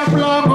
จำ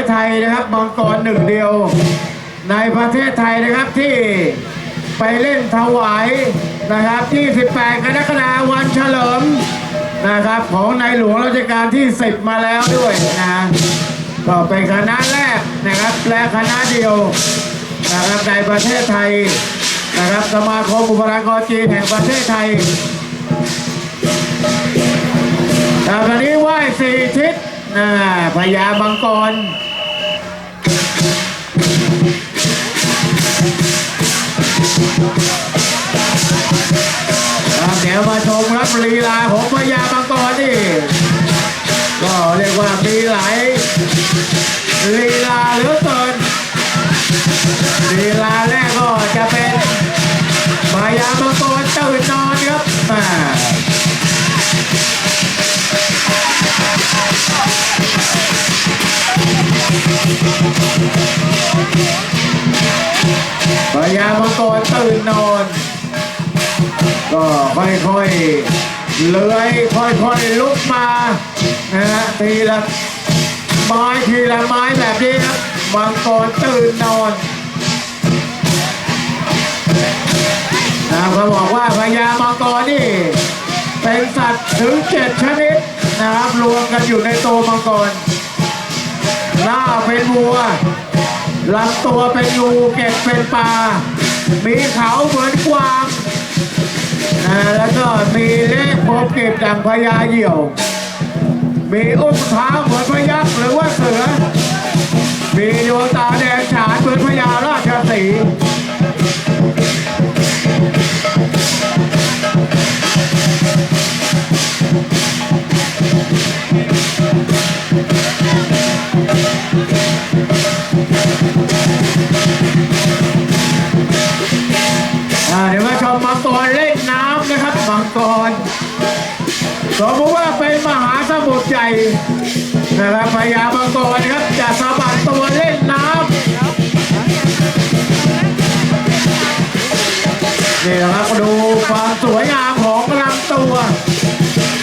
ศไทยนะครับมังกรหนึ่งเดียว ในประเทศไทยนะครับที่ไปเล่นถวายนะครับ 28 กรกฎาคมวันเฉลิมนะครับ ของในหลวงรัชกาลที่ 10 มาแล้วด้วยนะก็เป็นคณะแรกนะครับและคณะเดียวนะครับในประเทศไทยนะครับสมาคมบุคลากรจีนแห่งประเทศไทยแต่ตอนนี้ไหว้สี่ทิศนะพญามังกร ครับเดี๋ยวมาชมครับลีลาของพญามังกรนี่ก็เรียกว่ามีหลายลีลาเหลือเกิน ก็ค่อยๆเลื้อยค่อยๆลุกมานะฮะทีละไม้ทีละไม้แบบนี้ครับมังกรตื่นนอนนะเขาบอกว่าพญามังกรนี่ เป็นสัตว์ถึงเจ็ดชนิดนะครับรวมกันอยู่ในตัวมังกร หน้าเป็นวัวลำตัวเป็นงูเก็บเป็นปลา มีเขาเหมือนกวาง อ่าแล้วก็มีเล็บพบเก็บดังพญาเหี่ยว มีอุ้งเท้าเหมือนพยักษ์หรือว่าเสือ มีดวงตาแดงฉานเหมือนพญาราชสีอ่าเดี๋ยวมาชมมังกรเล่นน้ำนะครับ มังกรสมมติว่าเป็นมหาสมุทรใหญ่นะครับพญามังกรครับจะสะบัดตัวเล่นน้ำนี่นะครับดูความสวยงามของลำตัว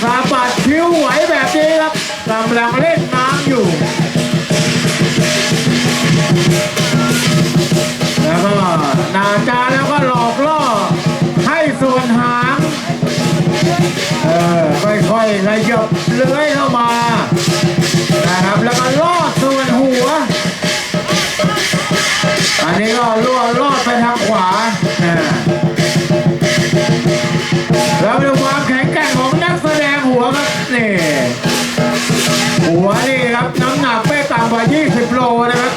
สะบัดคิ้วไหวแบบนี้ครับกำลังเล่นน้ำอยู่แล้วก็นาจาแล้วก็ เออค่อยๆขยับเลื้อยเข้ามา นะครับ แล้วก็ลอดส่วนหัว อันนี้ก็ลอดลอดไปทางขวาอ่าแล้วดูความแข็งแกร่งของนักแสดงหัวครับนี่หัวนี่ครับน้ำหนักไม่ต่ำกว่า 20 โลนะครับ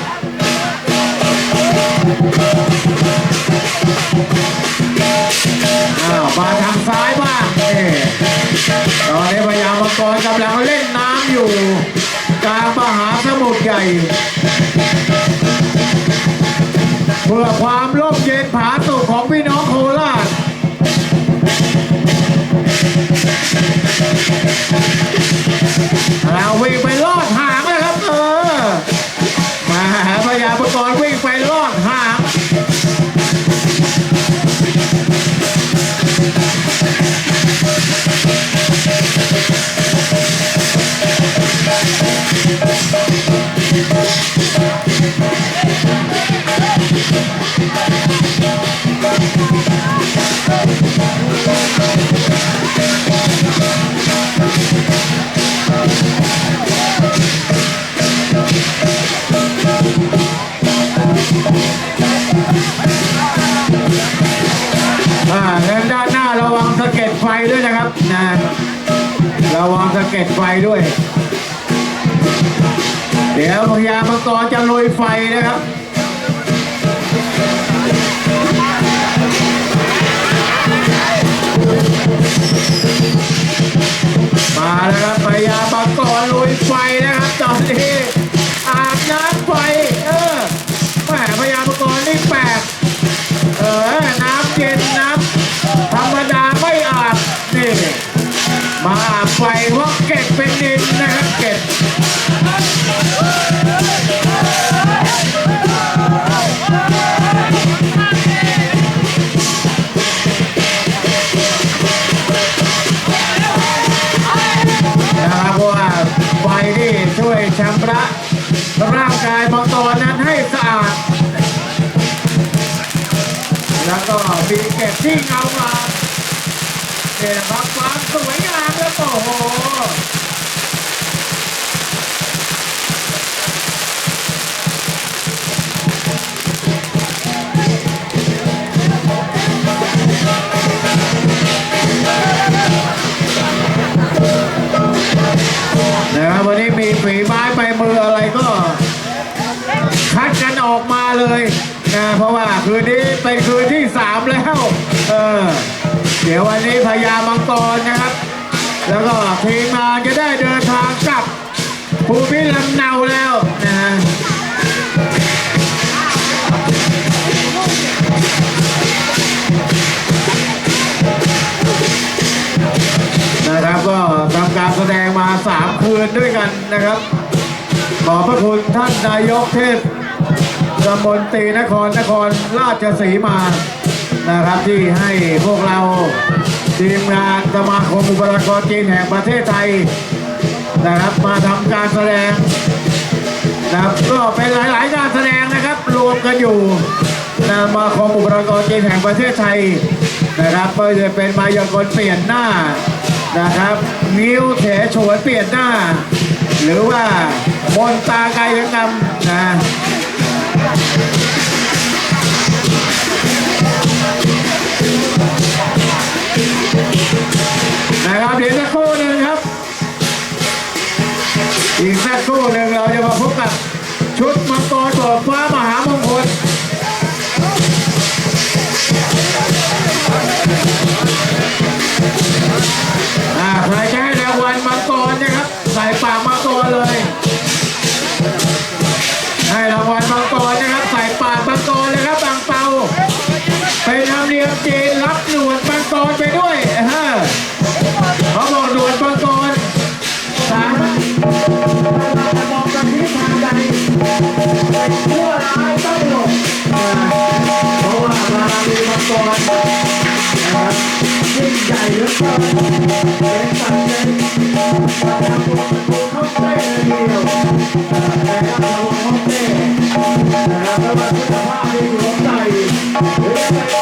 มาทางซ้ายบ้างนี่ตอนนี้พญามังกรกำลังเล่นน้ำอยู่ กลางมหาสมุทรใหญ่ เพื่อความร่มเย็นผาสุขของพี่น้องโคราชเราวิ่งไปลอดหางนะครับ เออ มาหาพญามังกรวิ่งไปลอดหาง Thank you. ระวังสะเก็ดไฟด้วย เดี๋ยวพญามังกรจะลุยไฟนะครับมาแล้วครับพญามังกรลุยไฟนะครับตอนนี้อาบน้ำไฟเออแหมพญามังกรนี่แปลกเออน้ำเย็นน้ำธรรมดาไม่อาบนี่มาอาบ ไฟเพราะเก็ดเป็นดินนะครับเก็ดนะครับเพราะว่าไฟที่ช่วยชำระร่างกายมังกรนั้นให้สะอาด แล้วก็มีเก็บที่เงา ออกมาเลยนะเพราะว่าคืนนี้เป็นคืนที่สามแล้วเออเดี๋ยววันนี้พญามังกรนะครับ แล้วก็ทีมงานจะได้เดินทางกลับภูมิลำเนาแล้วนะนะครับก็ทำการแสดงมาสามคืนด้วยกันนะครับ ขอบพระคุณท่านนายกเทศ ตำบลตีนครนครราชสีมานะครับที่ให้พวกเราทีมงานสมาคมอุปกรณ์จีนแห่งประเทศไทยนะครับมาทำการแสดงนะครับก็เป็นหลาย ๆ การแสดงนะครับ รวมกันอยู่นะสมาคมอุปกรณ์จีนแห่งประเทศไทยนะครับก็จะเป็นมายากลเปลี่ยนหน้านะครับนิ้วแถโฉวนเปลี่ยนหน้า หรือว่ามนตากายกรรมนะ นะครับเดี๋ยวสักครู่หนึ่งครับ อีกสักครู่หนึ่งเราจะมาพบกับชุดมังกรเบิกฟ้ามหามงคลอ่าใครจะให้ รรมเนียมจีนรับหนวดมังกรไปด้วยฮะเขาบอกหนวดมังกรสามารถมองกันที่ทางใดชั่วร้ายต้องหลบเพราะว่ามามีมังกรนะครับยิ่งใหญ่เหลือเกินเป็นสัตว์เป็นประจำตัวเป็นตัวเข้าใกล้เลยเดียวแต่ก็ระวังห้องเต้นะครับแล้วมันคุณภาพที่อยู่ใจหรือจ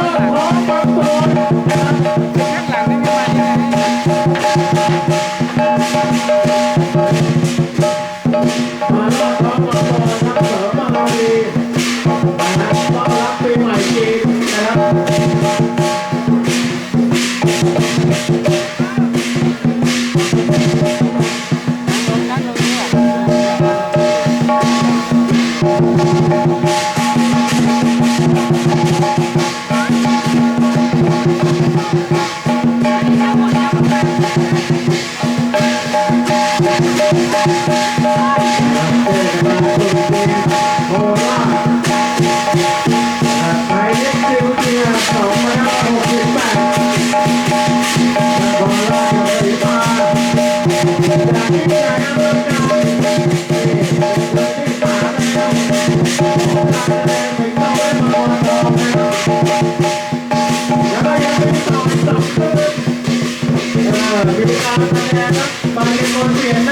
Yeah. அவங்களுக்கு என்ன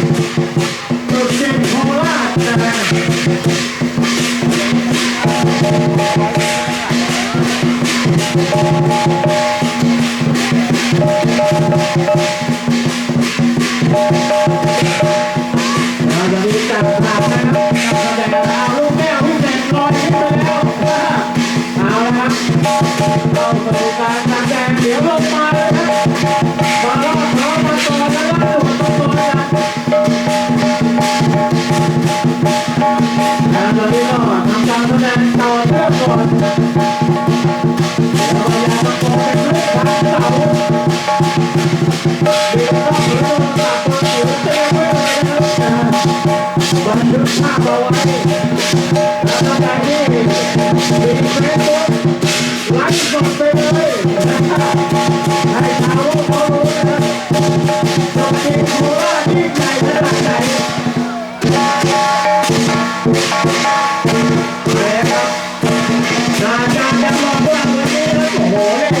ต้องสู่การทางแดงเดี๋ยวลงมาเลยนมาลองร้มาต่อแล้วก็ตัวตัวนะแล้วตอนน้ก็ทำการแสดงต่เรื่อก่อนแล้วพยายามตนนี้ต้องรู้ บันทึกภาพเอแล้วก็ไที่มีเฟซบุ๊ไลฟ์สดไเลยให้ชาโลกเขารู้นนี้โคราชยิ่หญ่ขไหนนะครับนานๆจะรอเอนวันนี้นะโอ้โหเล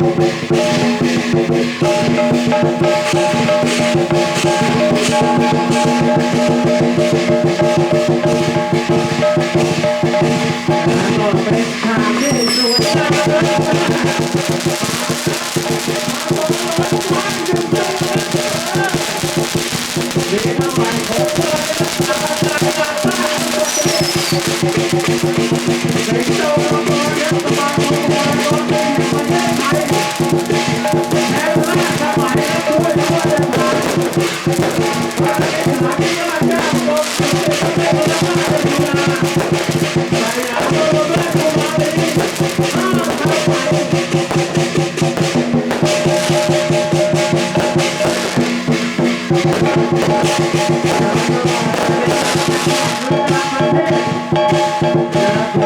Thank you.